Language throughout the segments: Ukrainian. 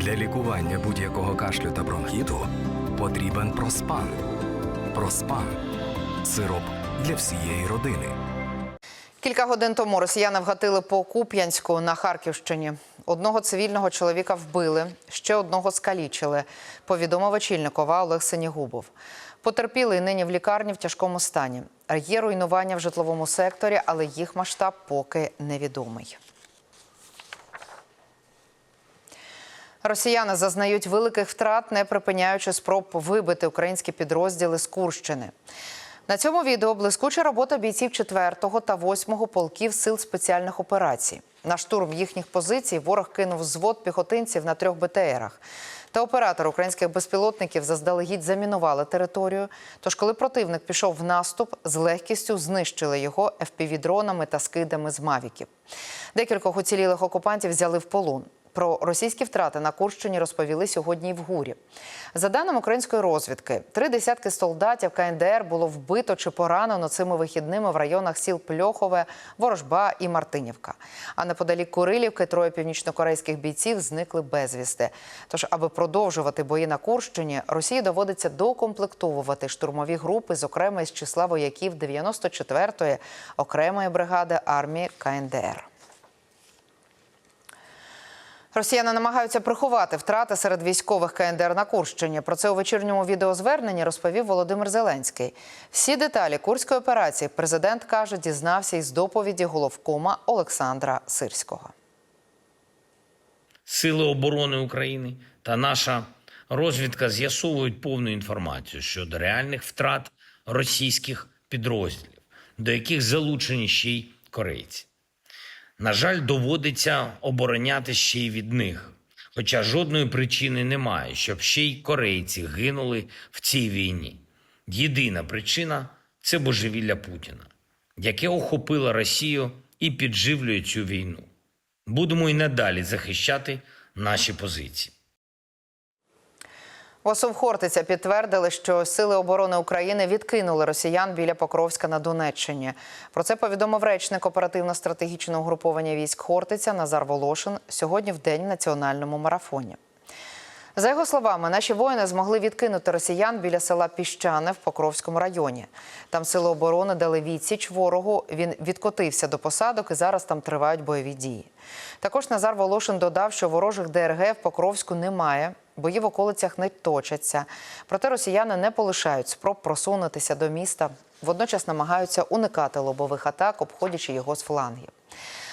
Для лікування будь-якого кашлю та бронхіту потрібен проспан. Проспан сироп для всієї родини. Кілька годин тому росіяни вгатили по Куп'янську на Харківщині. Одного цивільного чоловіка вбили, ще одного скалічили. Повідомив очільник ОВА Олег Синігубов. Потерпілий нині в лікарні в тяжкому стані. Є руйнування в житловому секторі, але їх масштаб поки невідомий. Росіяни зазнають великих втрат, не припиняючи спроб вибити українські підрозділи з Курщини. На цьому відео блискуча робота бійців 4-го та 8-го полків сил спеціальних операцій. На штурм їхніх позицій ворог кинув взвод піхотинців на трьох БТРах. Та оператор українських безпілотників заздалегідь замінували територію. Тож, коли противник пішов в наступ, з легкістю знищили його FPV-дронами та скидами з мавіків. Декількох уцілілих окупантів взяли в полон. Про російські втрати на Курщині розповіли сьогодні в ГУРі. За даними української розвідки, три десятки солдатів КНДР було вбито чи поранено цими вихідними в районах сіл Пльохове, Ворожба і Мартинівка. А неподалік Курилівки троє північнокорейських бійців зникли безвісти. Тож, аби продовжувати бої на Курщині, Росії доводиться докомплектовувати штурмові групи, зокрема із числа вояків 94-ї окремої бригади армії КНДР. Росіяни намагаються приховати втрати серед військових КНДР на Курщині. Про це у вечірньому відеозверненні розповів Володимир Зеленський. Всі деталі курської операції президент каже, дізнався із доповіді головкома Олександра Сирського. Сили оборони України та наша розвідка з'ясовують повну інформацію щодо реальних втрат російських підрозділів, до яких залучені ще й корейці. На жаль, доводиться обороняти ще й від них. Хоча жодної причини немає, щоб ще й корейці гинули в цій війні. Єдина причина це божевілля Путіна, яке охопило Росію і підживлює цю війну. Будемо і надалі захищати наші позиції. В Осовхортиця підтвердили, що сили оборони України відкинули росіян біля Покровська на Донеччині. Про це повідомив речник оперативно-стратегічного угруповання військ Хортиця Назар Волошин сьогодні в день національному марафоні. За його словами, наші воїни змогли відкинути росіян біля села Піщане в Покровському районі. Там сили оборони дали відсіч ворогу. Він відкотився до посадок і зараз там тривають бойові дії. Також Назар Волошин додав, що ворожих ДРГ в Покровську немає. Бої в околицях не точаться. Проте росіяни не полишають спроб просунутися до міста. Водночас намагаються уникати лобових атак, обходячи його з флангів.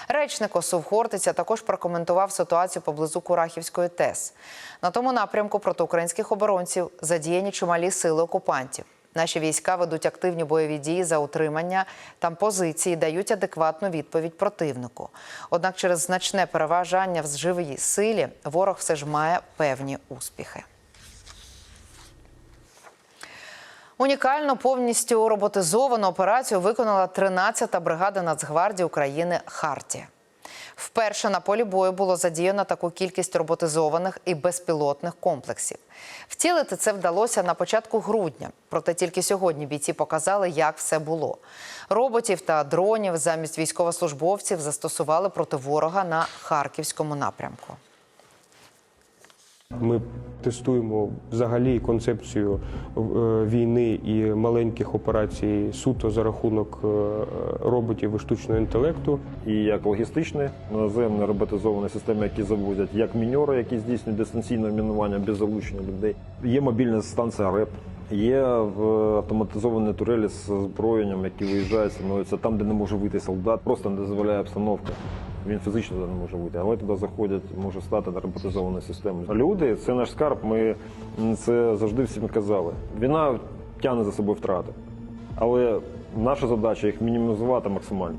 Речник ОСУВ Хортиця також прокоментував ситуацію поблизу Курахівської ТЕС. На тому напрямку проти українських оборонців задіяні чималі сили окупантів. Наші війська ведуть активні бойові дії за утримання там позиції, дають адекватну відповідь противнику. Однак через значне переважання в живій силі ворог все ж має певні успіхи. Унікальну повністю роботизовану операцію виконала 13-та бригада Нацгвардії України Хартія. Вперше на полі бою було задіяно таку кількість роботизованих і безпілотних комплексів. Втілити це вдалося на початку грудня, проте тільки сьогодні бійці показали, як все було. Роботів та дронів замість військовослужбовців застосували проти ворога на харківському напрямку. Ми тестуємо взагалі концепцію е, війни і маленьких операцій суто за рахунок е, роботів і штучного інтелекту. і як логістичні наземні роботизовані системи, які завозять, як міньори, які здійснюють дистанційне мінування без залучення людей. Є мобільна станція РЕП, є автоматизовані турелі з озброєнням, які виїжджають, становляться там, де не може вийти солдат, просто не дозволяє обстановка. Він фізично не може вийти, але туди заходять, може стати на роботизовані системи. Люди це наш скарб. Ми це завжди всім казали. Війна тягне за собою втрати, але наша задача їх мінімізувати максимально.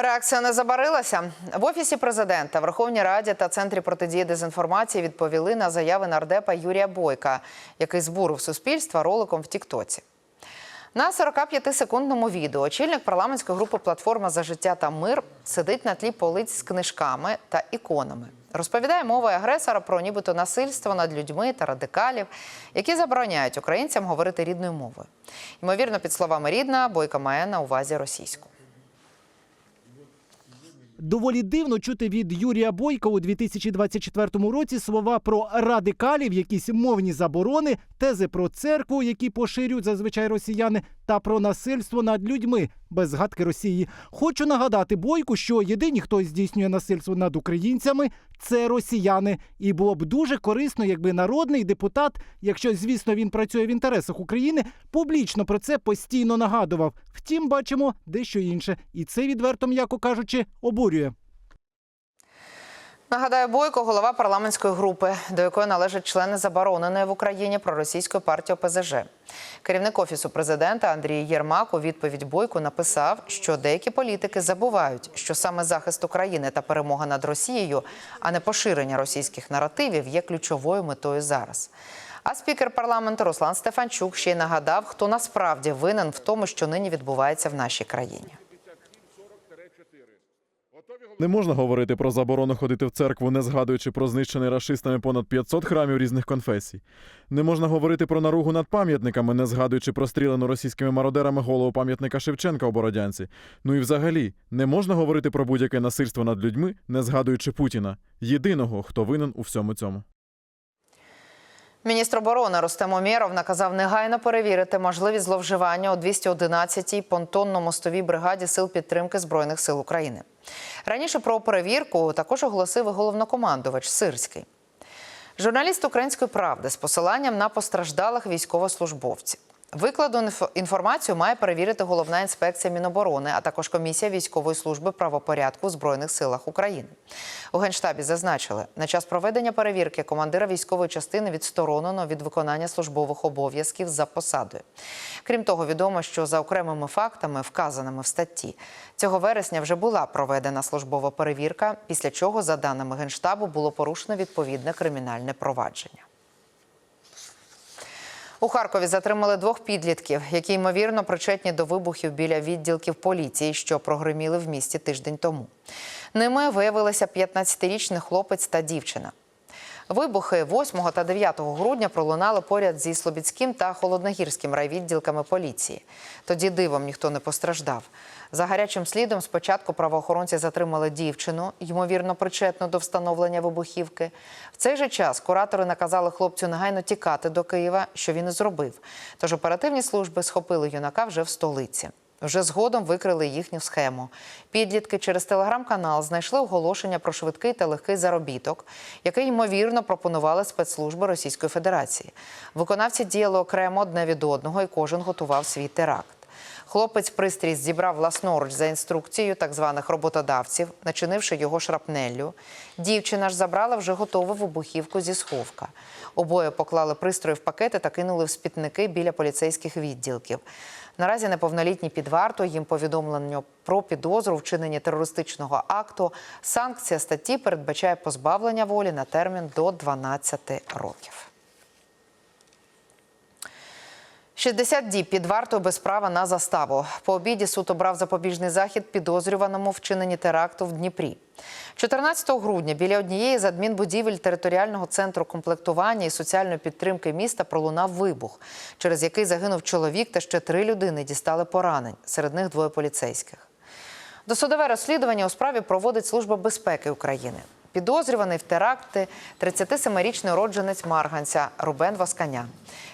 Реакція не забарилася. В офісі президента, Верховній Раді та центрі протидії дезінформації відповіли на заяви нардепа Юрія Бойка, який збурив суспільства роликом в Тіктоці. На 45-секундному відео очільник парламентської групи Платформа за життя та мир сидить на тлі полиць з книжками та іконами. Розповідає мова агресора про нібито насильство над людьми та радикалів, які забороняють українцям говорити рідною мовою. Ймовірно, під словами рідна, бойка має на увазі російську. Доволі дивно чути від Юрія Бойка у 2024 році слова про радикалів, якісь мовні заборони, тези про церкву, які поширюють зазвичай росіяни, та про насильство над людьми без згадки Росії. Хочу нагадати Бойку, що єдині, хто здійснює насильство над українцями, це росіяни. І було б дуже корисно, якби народний депутат, якщо звісно він працює в інтересах України, публічно про це постійно нагадував. Втім, бачимо дещо інше, і це відверто, м'яко кажучи, обурює. Нагадаю, Бойко, голова парламентської групи, до якої належать члени забороненої в Україні проросійської партії ОПЗЖ. Керівник офісу президента Андрій Єрмак у відповідь Бойку написав, що деякі політики забувають, що саме захист України та перемога над Росією, а не поширення російських наративів, є ключовою метою зараз. А спікер парламенту Руслан Стефанчук ще й нагадав, хто насправді винен в тому, що нині відбувається в нашій країні. Не можна говорити про заборону ходити в церкву, не згадуючи про знищений рашистами понад 500 храмів різних конфесій. Не можна говорити про наругу над пам'ятниками, не згадуючи про стрілену російськими мародерами голову пам'ятника Шевченка у Бородянці. Ну і взагалі, не можна говорити про будь-яке насильство над людьми, не згадуючи Путіна, єдиного, хто винен у всьому цьому. Міністр оборони Рустем Омєров наказав негайно перевірити можливі зловживання у 211-й понтонно-мостовій бригаді сил підтримки збройних сил України. Раніше про перевірку також оголосив головнокомандувач Сирський. Журналіст Української правди з посиланням на постраждалих військовослужбовців. Викладу інф- інформацію має перевірити головна інспекція Міноборони, а також комісія військової служби правопорядку в збройних силах України. У генштабі зазначили, на час проведення перевірки командира військової частини відсторонено від виконання службових обов'язків за посадою. Крім того, відомо, що за окремими фактами, вказаними в статті, цього вересня вже була проведена службова перевірка, після чого, за даними генштабу, було порушено відповідне кримінальне провадження. У Харкові затримали двох підлітків, які ймовірно причетні до вибухів біля відділків поліції, що прогриміли в місті тиждень тому. Ними виявилися 15-річний хлопець та дівчина. Вибухи 8 та 9 грудня пролунали поряд зі Слобідським та Холодногірським райвідділками поліції. Тоді дивом ніхто не постраждав. За гарячим слідом спочатку правоохоронці затримали дівчину, ймовірно причетну до встановлення вибухівки. В цей же час куратори наказали хлопцю негайно тікати до Києва, що він і зробив. Тож оперативні служби схопили юнака вже в столиці. Вже згодом викрили їхню схему. Підлітки через телеграм-канал знайшли оголошення про швидкий та легкий заробіток, який ймовірно пропонували спецслужби Російської Федерації. Виконавці діяли окремо одне від одного, і кожен готував свій теракт. Хлопець пристрій зібрав власноруч за інструкцією так званих роботодавців, начинивши його шрапнеллю. Дівчина ж забрала вже готову вибухівку зі сховка. Обоє поклали пристрої в пакети та кинули в спітники біля поліцейських відділків. Наразі неповнолітні під вартою їм повідомлено про підозру в вчиненні терористичного акту. Санкція статті передбачає позбавлення волі на термін до 12 років. 60 діб під вартою без права на заставу. По обіді суд обрав запобіжний захід підозрюваному вчиненні теракту в Дніпрі. 14 грудня біля однієї з адмінбудівель територіального центру комплектування і соціальної підтримки міста пролунав вибух, через який загинув чоловік та ще три людини дістали поранень. Серед них двоє поліцейських. Досудове розслідування у справі проводить Служба безпеки України. Підозрюваний в теракти 37-річний уродженець Марганця Рубен Васканян.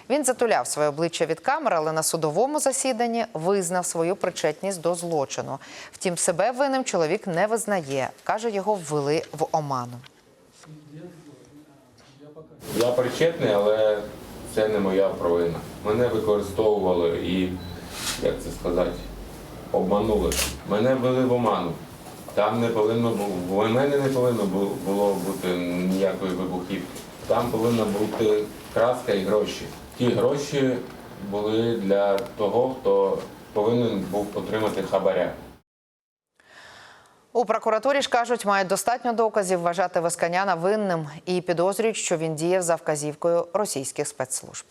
Він затуляв своє обличчя від камер, але на судовому засіданні визнав свою причетність до злочину. Втім, себе винним чоловік не визнає. Каже, його ввели в оману. Я причетний, але це не моя провина. Мене використовували і, як це сказати, обманули. Мене ввели в оману. Там не повинно було, в мене не повинно було бути ніякої вибухівки. Там повинна бути краска і гроші. Ті гроші були для того, хто повинен був отримати хабаря. У прокуратурі ж кажуть, мають достатньо доказів вважати Васканяна винним і підозрюють, що він діяв за вказівкою російських спецслужб.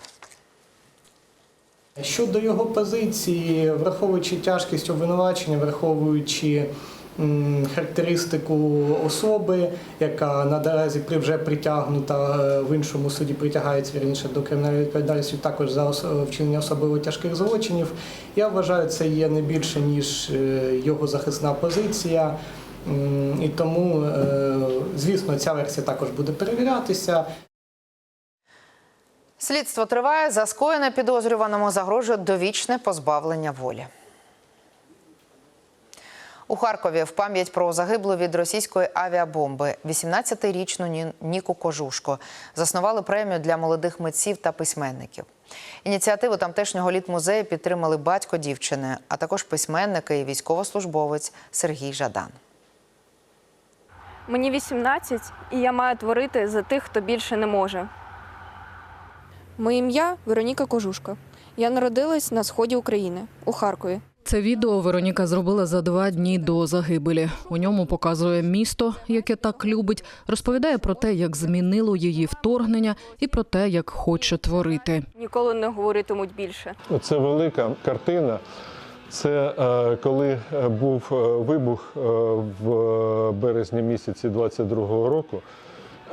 Щодо його позиції, враховуючи тяжкість обвинувачення, враховуючи характеристику особи, яка наразі вже притягнута е, в іншому суді притягається вірніше до кримінальної відповідальності також за е, вчинення особливо тяжких злочинів. Я вважаю, це є не більше ніж е, його захисна позиція. І тому, звісно, ця версія також буде перевірятися. Слідство триває. За скоєне підозрюваному загрожує довічне позбавлення волі. У Харкові в пам'ять про загиблу від російської авіабомби 18-річну Ніку Кожушко заснували премію для молодих митців та письменників. Ініціативу тамтешнього літмузею підтримали батько дівчини, а також письменники і військовослужбовець Сергій Жадан. Мені 18, і я маю творити за тих, хто більше не може. Моє ім'я Вероніка Кожушка. Я народилась на сході України у Харкові. Це відео Вероніка зробила за два дні до загибелі. У ньому показує місто, яке так любить, розповідає про те, як змінило її вторгнення, і про те, як хоче творити. Ніколи не говоритимуть більше. Це велика картина. Це е, коли е, був е, вибух е, в березні місяці 22-го року.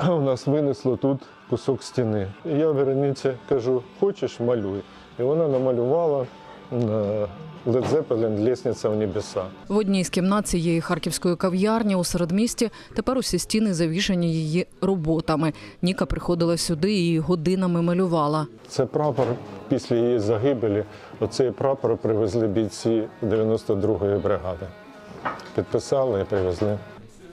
У нас винесло тут кусок стіни. І я Вероніці кажу, хочеш малюй. І вона намалювала Led Zeppelin «Лестниця в небеса. В одній з кімнат цієї харківської кав'ярні у середмісті тепер усі стіни завішані її роботами. Ніка приходила сюди і годинами малювала. Це прапор після її загибелі. Оцей прапор привезли бійці 92-ї бригади. Підписали і привезли.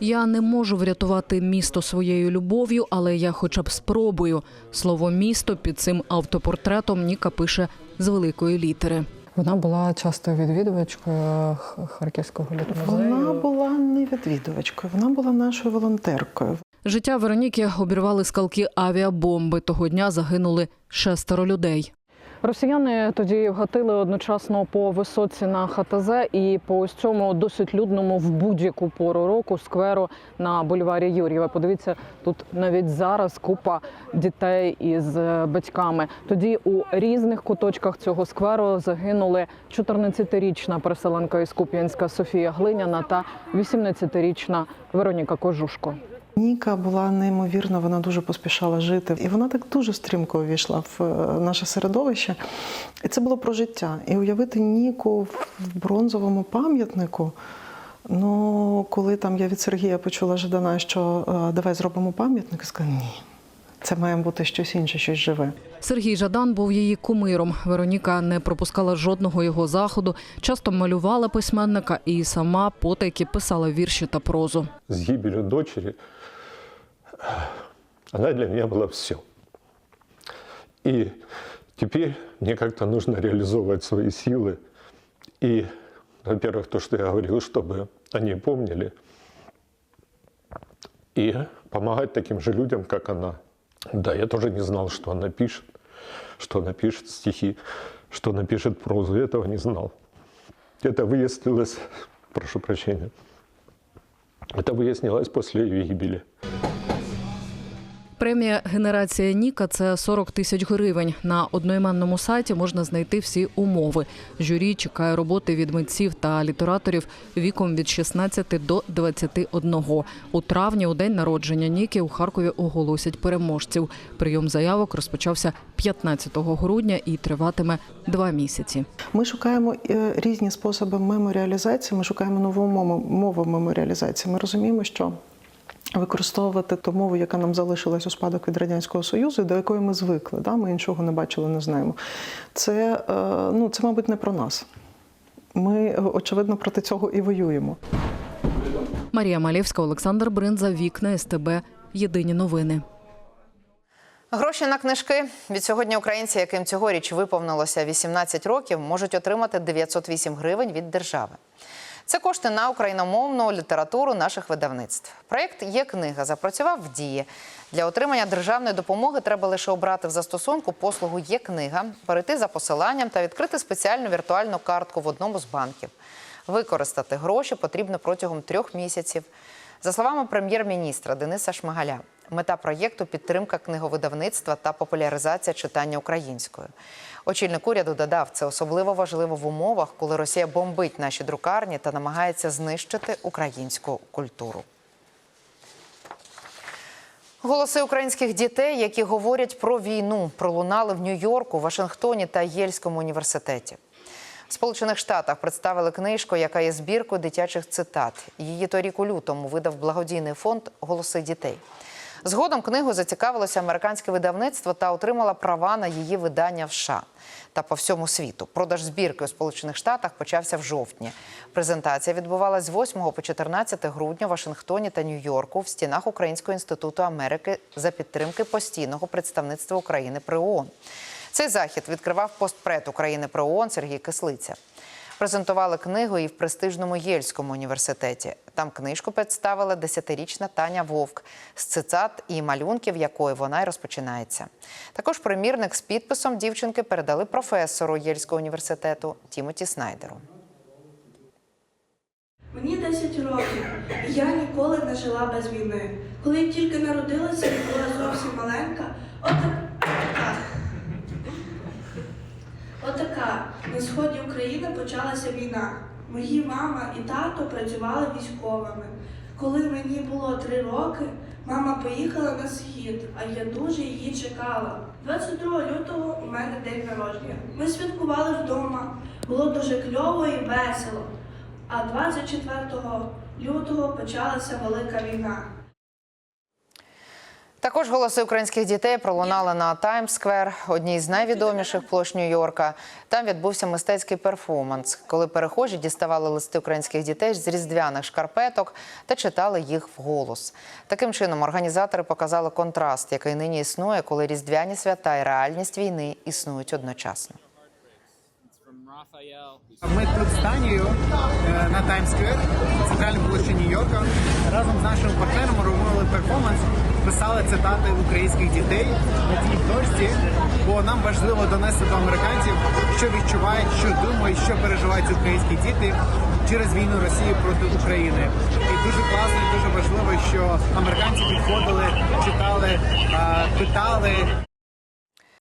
Я не можу врятувати місто своєю любов'ю, але я хоча б спробую. Слово місто під цим автопортретом Ніка пише з великої літери. Вона була часто відвідувачкою Харківського літмузею. Вона була не відвідувачкою, вона була нашою волонтеркою. Життя Вероніки обірвали скалки авіабомби. Того дня загинули шестеро людей. Росіяни тоді вгатили одночасно по висоці на ХТЗ і по ось цьому досить людному в будь-яку пору року скверу на бульварі Юр'єва. Подивіться, тут навіть зараз купа дітей із е, батьками. Тоді у різних куточках цього скверу загинули 14-річна переселенка із Куп'янська Софія Глиняна та 18-річна Вероніка Кожушко. Ніка була неймовірна, вона дуже поспішала жити. І вона так дуже стрімко увійшла в е, наше середовище. І це було про життя. І уявити Ніку в бронзовому пам'ятнику. Ну, коли там я від Сергія почула Жадана, що е, давай зробимо пам'ятник, я сказала, ні. Це має бути щось інше, щось живе. Сергій Жадан був її кумиром. Вероніка не пропускала жодного його заходу, часто малювала письменника і сама потайки писала вірші та прозу. С гибелью дочери она для меня была все. И теперь мне как-то нужно реализовывать свои силы. И, во-первых, то, что я говорил, чтобы они помнили. И помогать таким же людям, как она. Да, я тоже не знал, что она пишет, что она пишет стихи, что она пишет прозу. Я этого не знал. Это выяснилось, прошу прощения, это выяснилось после ее гибели. Премія Генерація Ніка це 40 тисяч гривень. На одноіменному сайті можна знайти всі умови. Журі чекає роботи від митців та літераторів віком від 16 до 21. У травні, у день народження Ніки, у Харкові оголосять переможців. Прийом заявок розпочався 15 грудня і триватиме два місяці. Ми шукаємо е, різні способи меморіалізації, ми шукаємо нову мову, меморіалізації. Ми розуміємо, що використовувати ту мову, яка нам залишилась у спадок від Радянського Союзу, до якої ми звикли, да? ми іншого не бачили, не знаємо. Це, е, ну, це, мабуть, не про нас. Ми, очевидно, проти цього і воюємо. Марія Малєвська, Олександр Бринза, Вікна СТБ. Єдині новини. Гроші на книжки від сьогодні українці, яким цьогоріч виповнилося 18 років, можуть отримати 908 гривень від держави. Це кошти на україномовну літературу наших видавництв. Проєкт є книга запрацював в дії. Для отримання державної допомоги треба лише обрати в застосунку послугу є книга, перейти за посиланням та відкрити спеціальну віртуальну картку в одному з банків. Використати гроші потрібно протягом трьох місяців. За словами прем'єр-міністра Дениса Шмигаля, мета проєкту підтримка книговидавництва та популяризація читання українською. Очільник уряду додав, це особливо важливо в умовах, коли Росія бомбить наші друкарні та намагається знищити українську культуру. Голоси українських дітей, які говорять про війну, пролунали в Нью-Йорку, Вашингтоні та Єльському університеті. В Сполучених Штатах представили книжку, яка є збіркою дитячих цитат. Її торік у лютому видав благодійний фонд Голоси дітей. Згодом книгу зацікавилося американське видавництво та отримала права на її видання в США та по всьому світу. Продаж збірки у Сполучених Штатах почався в жовтні. Презентація відбувалась з 8 по 14 грудня в Вашингтоні та Нью-Йорку в стінах Українського інституту Америки за підтримки постійного представництва України при ООН. Цей захід відкривав постпред України при ООН Сергій Кислиця. Презентували книгу і в престижному Єльському університеті. Там книжку представила десятирічна Таня Вовк з цитат і малюнків, якої вона й розпочинається. Також примірник з підписом дівчинки передали професору Єльського університету Тімоті Снайдеру. Мені 10 років, і я ніколи не жила без війни. Коли я тільки народилася і була зовсім маленька, отака. Отака. На сході України почалася війна. Мої мама і тато працювали військовими. Коли мені було три роки, мама поїхала на схід, а я дуже її чекала. 22 лютого у мене день народження. Ми святкували вдома. Було дуже кльово і весело. А 24 лютого почалася велика війна. Також голоси українських дітей пролунали на Таймс-сквер, одній з найвідоміших площ Нью-Йорка. Там відбувся мистецький перформанс, коли перехожі діставали листи українських дітей з різдвяних шкарпеток та читали їх вголос. Таким чином, організатори показали контраст, який нині існує, коли різдвяні свята і реальність війни існують одночасно. Ми тут з Танією е, на Таймс-сквер, центральній площі Нью-Йорка. Разом з нашими партнерами робили перформанс, писали цитати українських дітей на тій дошці, бо нам важливо донести до американців, що відчувають, що думають, що переживають українські діти через війну Росії проти України. І дуже класно, і дуже важливо, що американці підходили, читали, питали.